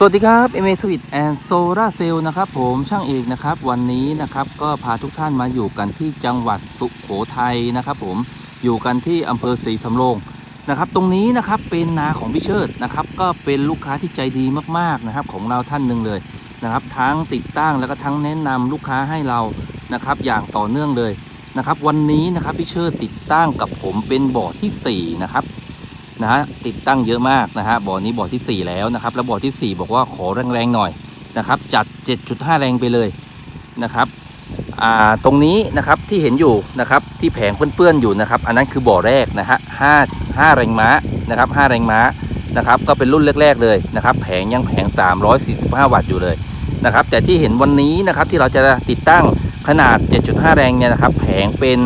สวัสดีครับ m a Switch and Solar Cell นะครับผมช่างเอกนะครับ วันนี้นะครับก็พาทุกท่านมาอยู่กันที่จังหวัดสุโขทัยนะครับ ผมอยู่กันที่อำเภอศรีสำโรงนะครับ ตรงนี้นะครับเป็นนาของพี่เชิดนะครับ ก็เป็นลูกค้าที่ใจดีมากๆนะครับ ของเราท่านหนึ่งเลยนะครับ ทั้งติดตั้งแล้วก็ทั้งแนะนำลูกค้าให้เรานะครับ อย่างต่อเนื่องเลยนะครับ วันนี้นะครับพี่เชิดติดตั้งกับผมเป็นบ่อที่สี่นะครับ นะฮะติดตั้งเยอะมากนะฮะบ่อนี้บ่อที่ 4 แล้วนะครับ แล้วบ่อที่ 4 บอกว่าขอแรงๆหน่อยนะครับ จัด 7.5 แรงไปเลยนะครับอ่าตรงนี้นะครับที่เห็นอยู่นะครับที่แผงเปื้อนๆอยู่นะครับ อันนั้นคือบ่อแรกนะฮะห้าห้าแรงม้านะครับ5แรงม้านะครับก็เป็นรุ่นแรก ๆเลยนะครับ แผงยังแผง 345 วัตต์อยู่เลยนะครับ แต่ที่เห็นวันนี้นะครับที่เราจะติดตั้งขนาด 7.5 แรงเนี่ยนะครับ แผงเป็น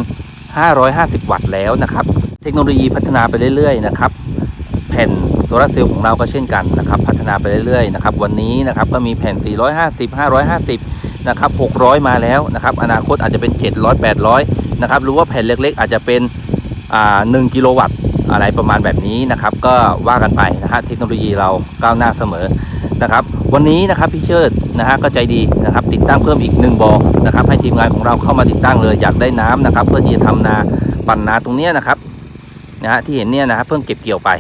550 วัตต์แล้วนะครับ เทคโนโลยีพัฒนาไปเรื่อยๆนะครับ แผ่นโซลาร์เซลล์ของเราก็เช่นกันนะครับ พัฒนาไปเรื่อยๆนะครับวันนี้นะครับก็มีแผ่น 450 550นะครับ600 มาแล้วนะครับอนาคตอาจจะเป็น 700 800นะครับหรือว่าแผ่นเล็กๆ อาจจะเป็นอ่า1กิโลวัตต์อะไรประมาณแบบนี้นะครับก็ว่ากันไปนะฮะเทคโนโลยีเราก้าวหน้าเสมอนะครับวันนี้นะครับพี่เชิดนะฮะก็ใจดีนะครับติดตั้งเพิ่มอีก1บ่อนะครับให้ทีมงานของเราเข้ามาติดตั้งเลยอยากได้น้ำนะครับเพื่อที่จะทำนาปั่นนาตรงเนี้ยนะครับนะฮะที่เห็นเนี่ยนะครับเพิ่งเก็บเกี่ยวไป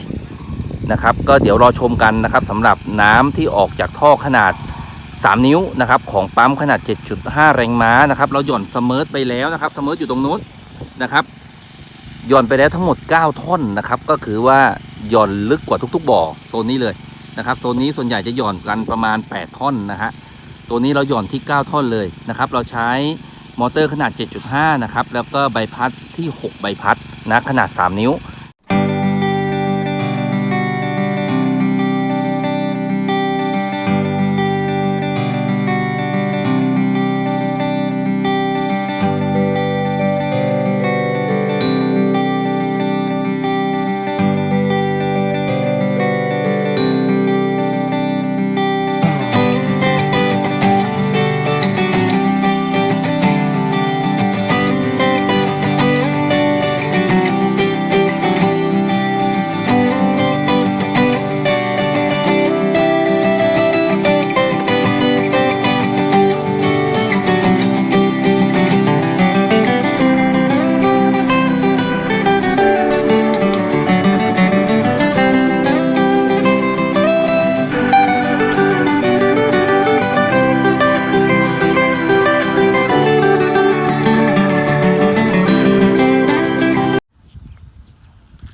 นะครับ ก็เดี๋ยวรอชมกันนะครับสำหรับน้ำที่ออกจากท่อขนาด 3 นิ้วนะครับของปั๊มขนาด 7.5 แรงม้านะครับ เราหย่อนเสมอไปแล้วนะครับเสมออยู่ตรงนู้นนะครับหย่อนไปแล้วทั้งหมด 9 ท่อนนะครับ ก็คือว่าหย่อนลึกกว่าทุก ๆ บ่อโซนนี้เลยนะครับโซนนี้ส่วนใหญ่จะหย่อนกันประมาณ 8 ท่อนนะฮะตัวนี้เราหย่อนที่ 9 ท่อนเลยนะครับ เราใช้มอเตอร์ขนาด 7.5 นะครับ แล้วก็ใบพัดที่ 6 ใบพัดนะขนาด 3 นิ้ว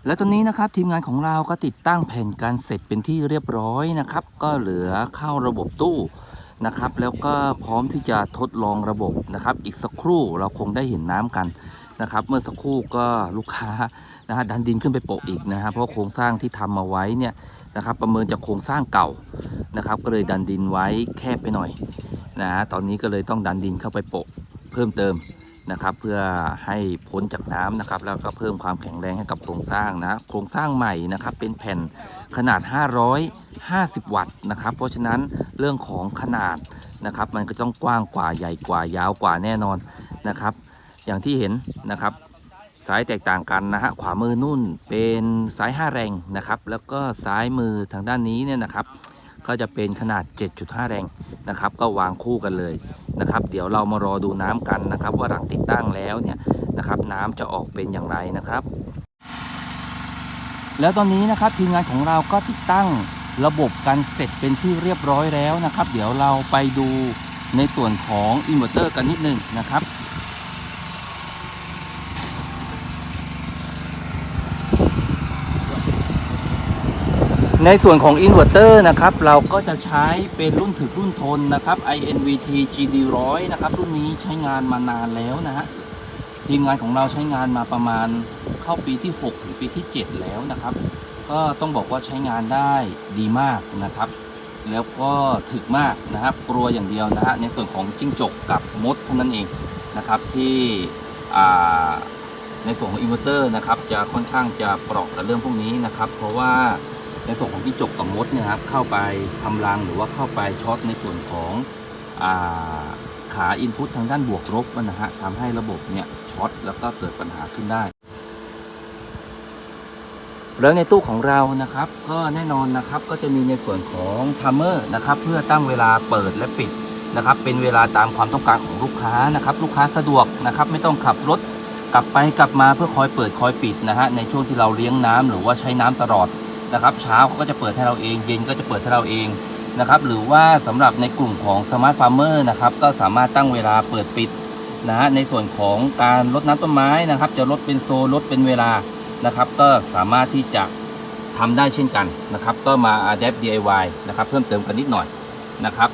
และตอนนี้นะครับทีมงานของเราก็ติดตั้งแผ่นการเสร็จเป็นที่เรียบร้อยนะครับ ก็เหลือเข้าระบบตู้นะครับ แล้วก็พร้อมที่จะทดลองระบบนะครับ อีกสักครู่เราคงได้เห็นน้ำกันนะครับ เมื่อสักครู่ก็ลูกค้านะฮะดันดินขึ้นไปโปะอีกนะฮะเพราะโครงสร้างที่ทำมาไว้เนี่ยนะครับ ประเมินจากโครงสร้างเก่านะครับ ก็เลยดันดินไว้แคบไปหน่อยนะฮะตอนนี้ก็เลยต้องดันดินเข้าไปโปะเพิ่มเติม นะครับ เพื่อให้พ้นจากน้ำนะครับ แล้วก็เพิ่มความแข็งแรงให้กับโครงสร้างนะโครงสร้างใหม่นะครับเป็นแผ่นขนาด 550 วัตต์นะครับ เพราะฉะนั้นเรื่องของขนาดนะครับ มันก็ต้องกว้างกว่าใหญ่กว่ายาวกว่าแน่นอนนะครับ อย่างที่เห็นนะครับสายแตกต่างกันนะฮะขวามือนุ่นเป็นสาย5แรงนะครับ แล้วก็ซ้ายมือทางด้านนี้เนี่ยนะครับ ก็จะเป็นขนาด 7.5 แรงนะครับ ก็วางคู่กันเลย นะครับ เดี๋ยวเรามารอดูน้ำกันนะครับ ว่าหลังติดตั้งแล้วเนี่ยนะครับ น้ำจะออกเป็นอย่างไรนะครับ แล้วตอนนี้นะครับทีมงานของเราก็ติดตั้งระบบกันเสร็จเป็นที่เรียบร้อยแล้วนะครับ เดี๋ยวเราไปดูในส่วนของอินเวอร์เตอร์กันนิดหนึ่งนะครับ ในส่วนของอินเวอร์เตอร์นะครับ เราก็จะใช้เป็นรุ่นถึกรุ่นทนนะครับ INVT GD100 นะครับ รุ่นนี้ใช้งานมานานแล้วนะฮะทีมงานของเราใช้งานมาประมาณเข้าปีที่ 6 ถึงปีที่ 7 แล้วนะครับ ก็ต้องบอกว่าใช้งานได้ดีมากนะครับ แล้วก็ถึกมากนะครับ กลัวอย่างเดียวนะฮะในส่วนของจิ้งจกกับมดเท่านั้นเองนะครับที่ในส่วนของอินเวอร์เตอร์นะครับจะค่อนข้างจะเปราะกับเรื่องพวกนี้นะครับ เพราะว่า ในส่วนของที่จกกับมดเนี่ยครับเข้าไปทำรังหรือว่าเข้าไปช็อตในส่วนของอาขาอินพุตทางด้านบวกลบนะฮะทำให้ระบบเนี่ยช็อตแล้วก็เกิดปัญหาขึ้นได้ แล้วในตู้ของเรานะครับก็แน่นอนนะครับก็จะมีในส่วนของทัมเมอร์นะครับเพื่อตั้งเวลาเปิดและปิดนะครับเป็นเวลาตามความต้องการของลูกค้านะครับลูกค้าสะดวกนะครับไม่ต้องขับรถกลับไปกลับมาเพื่อคอยเปิดคอยปิดนะฮะในช่วงที่เราเลี้ยงน้ำหรือว่าใช้น้ำตลอด นะครับ เช้าเขาก็จะเปิดให้เราเอง เย็นก็จะเปิดให้เราเองนะครับ หรือว่าสำหรับในกลุ่มของสมาร์ทฟาร์มเมอร์นะครับ ก็สามารถตั้งเวลาเปิดปิดนะฮะในส่วนของการรดน้ำต้นไม้นะครับ จะลดเป็นโซลดเป็นเวลานะครับ ก็สามารถที่จะทำได้เช่นกันนะครับ ก็มา adapt DIY นะครับ เพิ่มเติมกันนิดหน่อยนะครับ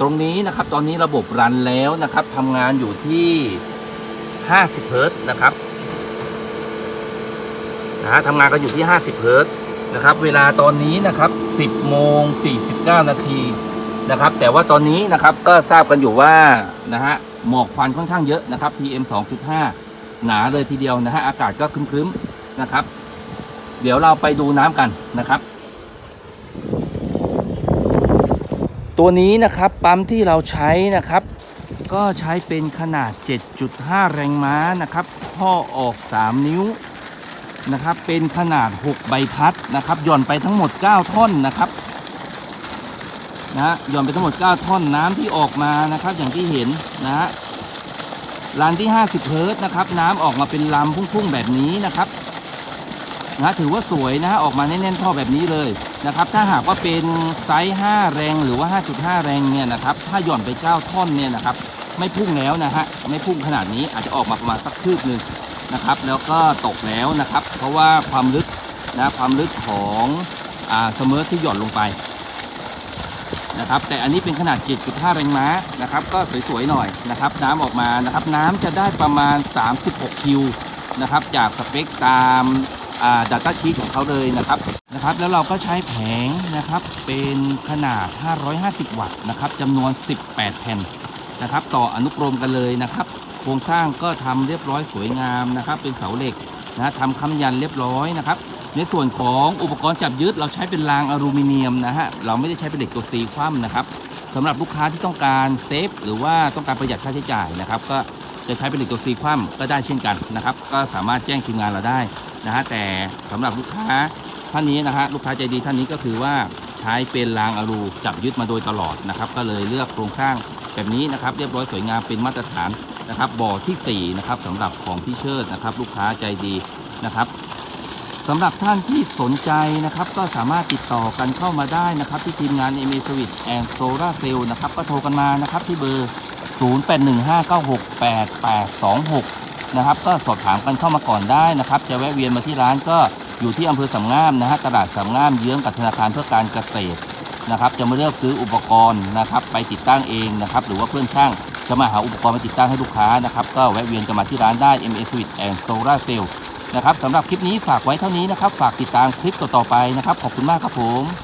ตรงนี้นะครับตอนนี้ระบบรันแล้วนะครับทำงานอยู่ที่ 50เฮิรต์นะครับนะฮะทำงานกันอยู่ที่ 50เฮิรต์ นะครับ เวลาตอนนี้นะครับ 10โมง49 นาทีนะครับ แต่ว่าตอนนี้นะครับก็ทราบกันอยู่ว่านะฮะหมอกควันค่อนข้างเยอะนะครับ PM 2.5 หนาเลยทีเดียวนะฮะอากาศก็ครึ้มๆนะครับ เดี๋ยวเราไปดูน้ำกันนะครับ ตัวนี้นะครับปั๊มที่เราใช้นะครับ ก็ใช้เป็นขนาด 7.5 แรงม้านะครับข้อออก 3 นิ้ว นะครับ เป็นขนาด 6 ใบพัดนะครับหย่อนไปทั้งหมด 9 ท่อนนะครับนะหย่อนไปทั้งหมด 9 ท่อนน้ำที่ออกมานะครับ อย่างที่เห็นนะฮะลานที่ 50 เฮิร์ตนะครับ น้ำออกมาเป็นลำพุ่งๆแบบนี้นะครับนะถือว่าสวยนะฮะออกมาแน่นๆท่อแบบนี้เลยนะครับ ถ้าหากว่าเป็นไซส์ 5 แรงหรือว่า 5.5 แรงเนี่ยนะครับ ถ้าหย่อนไป 9 ท่อนเนี่ยนะครับ ไม่พุ่งแล้วนะฮะไม่พุ่งขนาดนี้อาจจะออกมาประมาณสักคืบหนึ่ง นะครับ แล้วก็ตกแล้วนะครับ เพราะว่าความลึกนะความลึกของอ่าเสมอที่หย่อนลงไปนะครับ แต่อันนี้เป็นขนาด 7.5 แรงม้านะครับ ก็สวยๆหน่อยนะครับ น้ำออกมานะครับ น้ำจะได้ประมาณ 36 คิวนะครับ จากสเปคตามอ่าดัตต้าชีตของเขาเลยนะครับนะครับ แล้วเราก็ใช้แผงนะครับเป็นขนาด 550 วัตต์นะครับจำนวน 18 แผ่น นะครับ ต่ออนุกรมกันเลยนะครับ โครงสร้างก็ทำเรียบร้อยสวยงามนะครับ เป็นเสาเหล็กนะทำค้ำยันเรียบร้อยนะครับในส่วนของอุปกรณ์จับยึดเราใช้เป็นรางอลูมิเนียมนะฮะเราไม่ได้ใช้เป็นเหล็กตัวซีคว่ำนะครับสำหรับลูกค้าที่ต้องการเซฟหรือว่าต้องการประหยัดค่าใช้จ่ายนะครับ ก็จะใช้เป็นเหล็กตัวซีคว่ำก็ได้เช่นกันนะครับ ก็สามารถแจ้งทีมงานเราได้นะฮะแต่สำหรับลูกค้าท่านนี้นะฮะลูกค้าใจดีท่านนี้ก็คือว่าใช้เป็นรางอลูจับยึดมาโดยตลอดนะครับ ก็เลยเลือกโครงสร้าง แบบนี้นะครับเรียบร้อยสวยงามเป็นมาตรฐานนะครับบ่อทีสี่4นะครับสำหรับของพี่เชิดนะครับ ลูกค้าใจดีนะครับสำหรับท่านที่สนใจนะครับก็สามารถติดต่อกันเข้ามาได้นะครับ ที่ทีมงาน m a s w i t and Solar Cell นะครับก็โทรกันมานะครับที่เบอร์ 0815968826 นะครับก็สอบถามกันเข้ามาก่อนได้นะครับ จะแวะเวียนมาที่ร้านก็อยู่ที่อำเภอสามงามนะฮะตลาดสามงามเยื้องกับธนาคารเพื่อการเกษตร นะครับ จะมาเลือกซื้ออุปกรณ์นะครับ ไปติดตั้งเองนะครับ หรือว่าเพื่อนช่างจะมาหาอุปกรณ์มาติดตั้งให้ลูกค้านะครับ ก็แวะเวียนกันมาที่ร้านได้ MA Switch and Solar Cell นะครับสำหรับคลิปนี้ฝากไว้เท่านี้นะครับ ฝากติดตามคลิปต่อๆไปนะครับ ขอบคุณมากครับผม